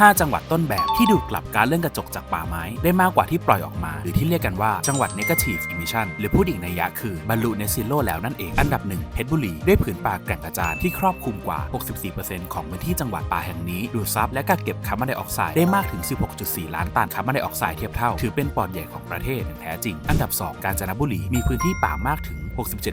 5 จังหวัดต้นแบบที่ดูดกลับการเลื่อนกระจกจากป่าไม้ ได้มากกว่าที่ปล่อยออกมา หรือที่เรียกกันว่าจังหวัด negative emission หรือพูดอีกในยะคือบรรลุเนซิโลแล้วนั่นเอง อันดับหนึ่งเพชรบุรี ด้วยผืนป่าแก่งกระจานที่ครอบคลุมกว่า 64%ของพื้นที่จังหวัดป่าแห่งนี้ดูดซับและกักเก็บคาร์บอนไดออกไซด์ได้มากถึง 16.4 ล้านตันคาร์บอนไดออกไซด์เทียบเท่าถือเป็นปอดใหญ่ของประเทศอย่างแท้จริง อันดับ 2 กาญจนบุรีมีพื้นที่ป่ามากถึง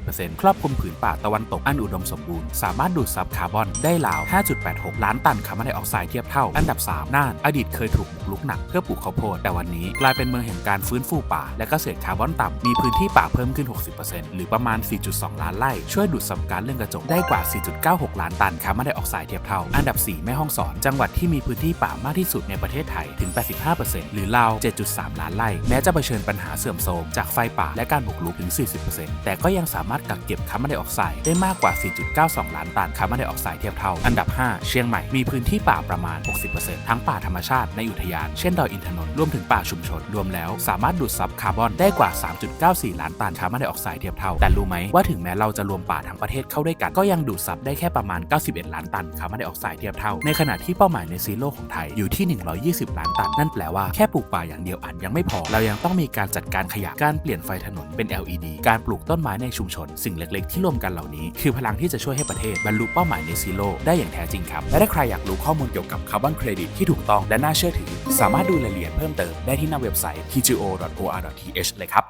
67%ครอบคลุมผืนป่าตะวันตกอันอุดมสมบูรณ์ สามารถดูดซับคาร์บอนได้ราว 5.86 ล้านตันคาร์บอนไดออกไซด์เทียบเท่า อันดับ 3 น่าน อดีตเคยถูกบุกรุกหนักเพื่อปลูกข้าวโพด แต่วันนี้กลายเป็นเมืองแห่งการฟื้นฟูป่า และเกษตรคาร์บอนต่ำมีพื้นที่ป่าเพิ่มขึ้น 60%หรือประมาณ 4.2 ล้านไร่ช่วยดูดซับก๊าซเรือนกระจกได้กว่า 4.96 ล้านตันคาร์บอนไดออกไซด์เทียบเท่า อันดับ 4 แม่ฮ่องสอน จังหวัดที่มีพื้นที่ป่ามากที่สุดในประเทศไทยถึง 85%หรือราว 7.3 ล้านไร่แม้จะเผชิญปัญหาเสื่อมโทรมจากไฟป่าและการบุกรุกถึง 40%แต่ก็ยังสามารถกักเก็บคาร์บอนไดออกไซด์ได้มากกว่า 4.92 ล้านตันคาร์บอนไดออกไซด์เทียบเท่า อันดับ 5 เชียงใหม่ มีพื้นที่ป่าประมาณ 60%ทั้งป่าธรรมชาติในอุทยาน เช่นดอยอินทนนท์ รวมถึงป่าชุมชน รวมแล้วสามารถดูดซับคาร์บอนได้กว่า 3.94 ล้านตันคาร์บอนไดออกไซด์เทียบเท่า แต่รู้ไหมว่าถึงแม้เราจะรวมป่าทั้งประเทศเข้าด้วยกัน ก็ยังดูดซับได้แค่ประมาณ 91 ล้านตันคาร์บอนไดออกไซด์เทียบเท่า ในขณะที่เป้าหมายในซีโร่ของไทยอยู่ที่ 120 ล้านตัน นั่นแปลว่าแค่ปลูกป่าอย่างเดียวอาจยังไม่พอ เรายังต้องมีการจัดการขยะ การเปลี่ยนไฟถนนเป็น LED การปลูกต้นไม้ในชุมชน สิ่งเล็กๆ ที่รวมกันเหล่านี้ คือพลังที่จะช่วยให้ประเทศบรรลุเป้าหมายในซีโร่ได้อย่างแท้จริงครับ และถ้าใครอยากรู้ข้อมูลเกี่ยวกับคาร์บอนเครดิตที่ถูกต้องและน่าเชื่อถือ สามารถดูรายละเอียดเพิ่มเติมได้ที่หน้าเว็บไซต์ tgo.or.th เลยครับ